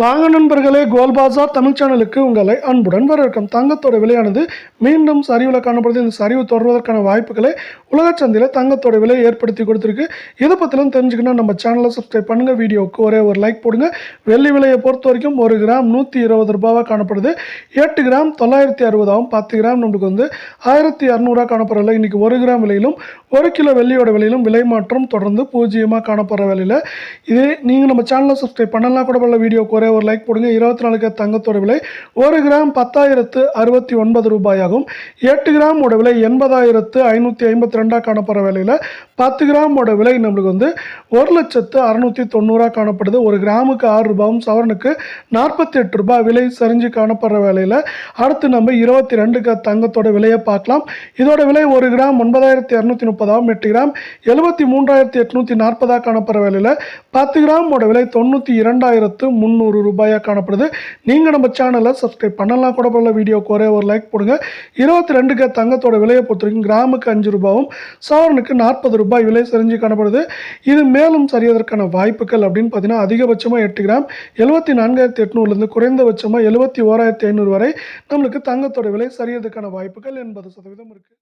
வாங்க நண்பர்களே கோல்பாசா தமிழ் சேனலுக்கு உங்களை அன்புடன் வரவேற்கும். தங்கத்தோட விலையானது மீண்டும் சரிவில் காணப்படுது. இந்த சரிவு தொடர்வதற்கான வாய்ப்புகளை உலக சந்தையில் தங்கத்தோட விலை ஏற்படுத்தி கொடுத்துருக்கு. இதை பற்றிலாம் தெரிஞ்சுக்கணும் நம்ம சேனலை சப்ஸ்கிரைப் பண்ணுங்கள் வீடியோவுக்கு ஒரே ஒரு லைக் போடுங்க. வெள்ளி விலையை பொறுத்த வரைக்கும் ஒரு கிராம் நூற்றி இருபது ரூபாவாக காணப்படுது. எட்டு கிராம் தொள்ளாயிரத்தி அறுபதாகவும் பத்து கிராம் நம்மளுக்கு வந்து ஆயிரத்தி இரநூறுவா காணப்படுறதில்ல இன்றைக்கி ஒரு கிராம் விலையிலும் ஒரு கிலோ வெள்ளியோட விலையிலும் விலை மாற்றம் தொடர்ந்து பூஜ்ஜியமாக காணப்படுற விலையில். இதே நீங்கள் நம்ம சேனலை சப்ஸ்கிரைப் பண்ணலாம் கூட பல வீடியோக்கு ஒரே ஒரு லைக் போடுங்க. இருபத்தி நாலு கிராம் தங்கத்தோட விலை ஒரு கிராம் பத்தாயிரத்து அறுபத்தி ஒன்பது ரூபாயாகும். எட்டு கிராமோட விலை எண்பதாயிரத்து ஐநூற்றி ஐம்பத்தி ரெண்டாக காணப்படுற விலையில் பத்து கிராமோட விலை நம்மளுக்கு வந்து ஒரு லட்சத்து அறுநூற்றி தொண்ணூறாக காணப்படுது. ஒரு கிராமுக்கு ஆறு ரூபாயும் சவரனுக்கு நாற்பத்தி எட்டு ரூபாய் விலை சரிஞ்சு காணப்படுற வேலையில் அடுத்து நம்ம இருபத்தி ரெண்டு ரெண்டுக்கு தங்கத்தோட விலையை பார்க்கலாம். இதோட விலை ஒரு கிராம் ஒன்பதாயிரத்தி இரநூத்தி முப்பதாகவும் எட்டு கிராம் எழுபத்தி மூன்றாயிரத்தி எட்நூற்றி நாற்பதாக காணப்படுற வேலையில் பத்து கிராமோட விலை தொண்ணூற்றி இரண்டாயிரத்து முந்நூறு ரூபாயாக காணப்படுது. நீங்கள் நம்ம சேனலை சப்ஸ்கிரைப் பண்ணலாம். கூட போல வீடியோக்கு ஒரே ஒரு லைக் போடுங்க. இருபத்தி ரெண்டுக்கு தங்கத்தோட விலையை பொறுத்த வரைக்கும் கிராமுக்கு அஞ்சு ரூபாயும் சவரனுக்கு நாற்பது ரூபாய் விலை சரிஞ்சு காணப்படுது. இது மேலும் சரியதற்கான வாய்ப்புகள் அப்படின்னு பார்த்தீங்கன்னா அதிகபட்சமாக எட்டு கிராம் எழுபத்தி நான்காயிரத்தி எட்நூறுலேருந்து குறைந்தபட்சமாக எழுபத்தி ஓராயிரத்தி ஐநூறு வரை நம்மளுக்கு தங்கத்தோட விலை சரியறதுக்கான வாய்ப்புகள் எண்பது சதவீதம் இருக்குது